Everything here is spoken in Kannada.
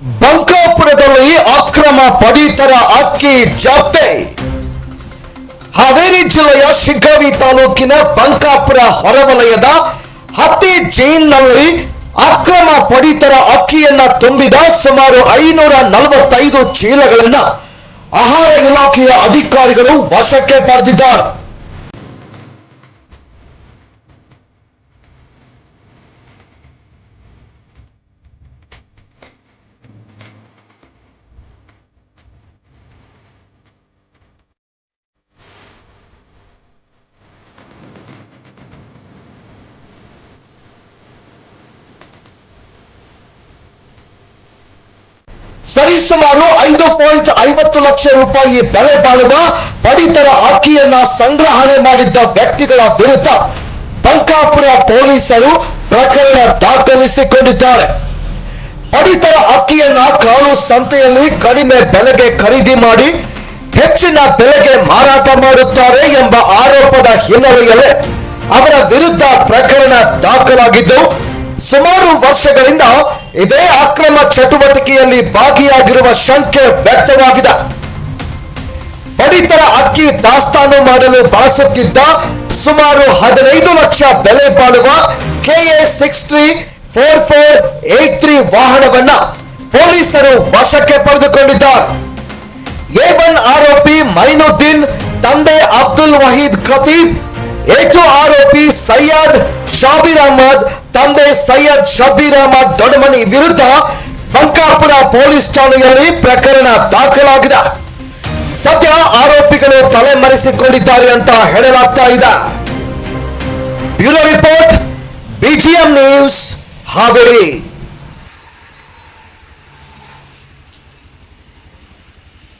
ಬಂಕಾಪುರದಲ್ಲಿ ಅಕ್ರಮ ಪಡಿತರ ಅಕ್ಕಿ ಜಪ್ತಿ. ಹಾವೇರಿ ಜಿಲ್ಲೆಯ ಶಿಗ್ಗಾವಿ ತಾಲೂಕಿನ ಬಂಕಾಪುರ ಹೊರವಲಯದ ಹತ್ತಿ ಜೈನ್ನಲ್ಲಿ ಅಕ್ರಮ ಪಡಿತರ ಅಕ್ಕಿಯನ್ನ ತುಂಬಿದ ಸುಮಾರು ಐನೂರ ನಲವತ್ತೈದು ಚೀಲಗಳನ್ನ ಆಹಾರ ಇಲಾಖೆಯ ಅಧಿಕಾರಿಗಳು ವಶಕ್ಕೆ ಪಡೆದಿದ್ದಾರೆ. ಸರಿಸುಮಾರು ಐದು ಪಾಯಿಂಟ್ ಐವತ್ತು ಲಕ್ಷ ರೂಪಾಯಿ ಬೆಲೆ ಬಾಳುವ ಪಡಿತರ ಅಕ್ಕಿಯನ್ನ ಸಂಗ್ರಹಣೆ ಮಾಡಿದ್ದ ವ್ಯಕ್ತಿಗಳ ವಿರುದ್ಧ ಬಂಕಾಪುರ ಪೊಲೀಸರು ಪ್ರಕರಣ ದಾಖಲಿಸಿಕೊಂಡಿದ್ದಾರೆ. ಪಡಿತರ ಅಕ್ಕಿಯನ್ನ ಕಾಳು ಸಂತೆಯಲ್ಲಿ ಕಡಿಮೆ ಬೆಲೆಗೆ ಖರೀದಿ ಮಾಡಿ ಹೆಚ್ಚಿನ ಬೆಲೆಗೆ ಮಾರಾಟ ಮಾಡುತ್ತಾರೆ ಎಂಬ ಆರೋಪದ ಹಿನ್ನೆಲೆಯಲ್ಲಿ ಅವರ ವಿರುದ್ಧ ಪ್ರಕರಣ ದಾಖಲಾಗಿದ್ದು, ಸುಮಾರು ವರ್ಷಗಳಿಂದ ಇದೇ ಅಕ್ರಮ ಚಟುವಟಿಕೆಯಲ್ಲಿ ಭಾಗಿಯಾಗಿರುವ ಶಂಕೆ ವ್ಯಕ್ತವಾಗಿದೆ. ಪಡಿತರ ಅಕ್ಕಿ ದಾಸ್ತಾನು ಮಾಡಲು ಬಳಸುತ್ತಿದ್ದ ಸುಮಾರು ಹದಿನೈದು ಲಕ್ಷ ಬೆಲೆ ಬಾಳುವ KA six three four four eight three ವಾಹನವನ್ನ ಪೊಲೀಸರು ವಶಕ್ಕೆ ಪಡೆದುಕೊಂಡಿದ್ದಾರೆ. ಎ ಒನ್ ಆರೋಪಿ ಮೈನುದ್ದೀನ್, ತಂದೆ ಅಬ್ದುಲ್ ವಹೀದ್ ಖತೀಬ್ ಏಟು ಆರೋಪಿ ಸೈಯದ್ ಶಾಬೀರ್ ಅಹಮದ್ ತಂದೆ ಸೈಯದ್ ಶಬೀರ್ ಅಹಮದ್ ದೊಡ್ಡಮನಿ ವಿರುದ್ಧ ಬಂಕಾಪುರ ಪೊಲೀಸ್ ಠಾಣೆಯಲ್ಲಿ ಪ್ರಕರಣ ದಾಖಲಾಗಿದೆ. ಸದ್ಯ ಆರೋಪಿಗಳು ತಲೆಮರೆಸಿಕೊಂಡಿದ್ದಾರೆ ಅಂತ ಹೇಳಲಾಗ್ತಾ ಇದೆ. Bureau report BGM news Haveri.